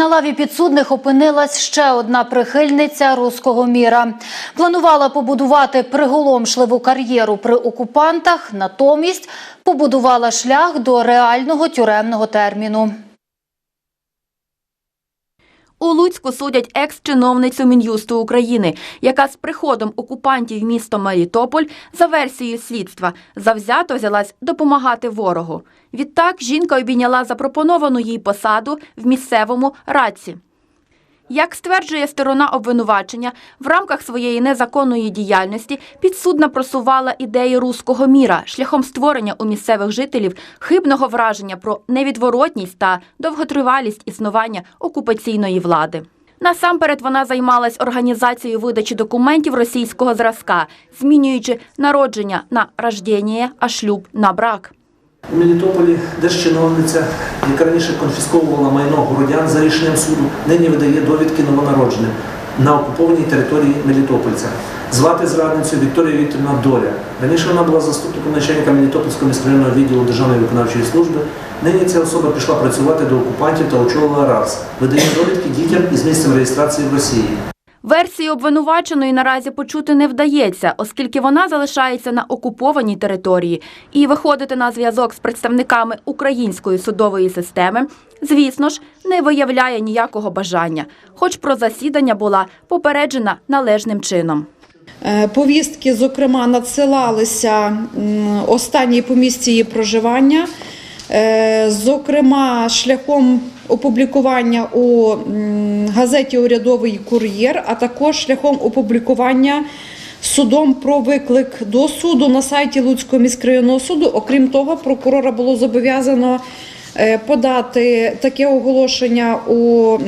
На лаві підсудних опинилась ще одна прихильниця руського міра. Планувала побудувати приголомшливу кар'єру при окупантах, натомість побудувала шлях до реального тюремного терміну. У Луцьку судять екс-чиновницю Мін'юсту України, яка з приходом окупантів міста Марітополь за версією слідства завзято взялась допомагати ворогу. Відтак жінка обійняла запропоновану їй посаду в місцевому раці. Як стверджує сторона обвинувачення, в рамках своєї незаконної діяльності підсудна просувала ідеї руського міра шляхом створення у місцевих жителів хибного враження про невідворотність та довготривалість існування окупаційної влади. Насамперед вона займалась організацією видачі документів російського зразка, змінюючи народження на рождення, а шлюб на брак. У Мелітополі держчиновниця, яка раніше конфісковувала майно городян за рішенням суду, нині видає довідки новонародженим на окупованій території Мелітопольця. Звати зрадницю Вікторія Вікторівна Доля. Раніше вона була заступником начальника Мелітопольського міськрайонного відділу Державної виконавчої служби. Нині ця особа пішла працювати до окупантів та очолила РАРС. Видає довідки дітям із місцем реєстрації в Росії. Версії обвинуваченої наразі почути не вдається, оскільки вона залишається на окупованій території, і виходити на зв'язок з представниками української судової системи, звісно ж, не виявляє ніякого бажання, хоч про засідання була попереджена належним чином. Е, Повістки, зокрема, надсилалися останній по місці її проживання, Е, зокрема, шляхом опублікування у газеті Урядовий кур'єр, а також шляхом опублікування судом про виклик до суду на сайті Луцького міськрайонного суду. Окрім того, прокурора було зобов'язано е, подати таке оголошення у,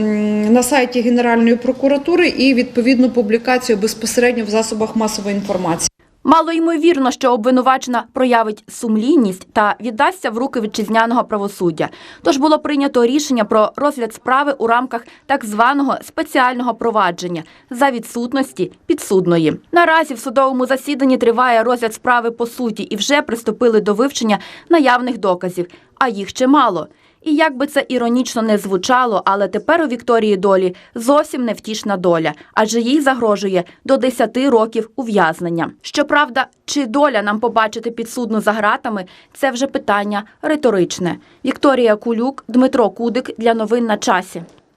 на сайті Генеральної прокуратури і відповідну публікацію безпосередньо в засобах масової інформації. Мало ймовірно, що обвинувачена проявить сумлінність та віддасться в руки вітчизняного правосуддя. Тож було прийнято рішення про розгляд справи у рамках так званого спеціального провадження за відсутності підсудної. Наразі в судовому засіданні триває розгляд справи по суті і вже приступили до вивчення наявних доказів, а їх чимало. І як би це іронічно не звучало, але тепер у Вікторії долі зовсім невтішна доля, адже їй загрожує до 10 років ув'язнення. Щоправда, чи доля нам побачити підсудну за ґратами – це вже питання риторичне. Вікторія Кулюк, Дмитро Кудик для новин на часі.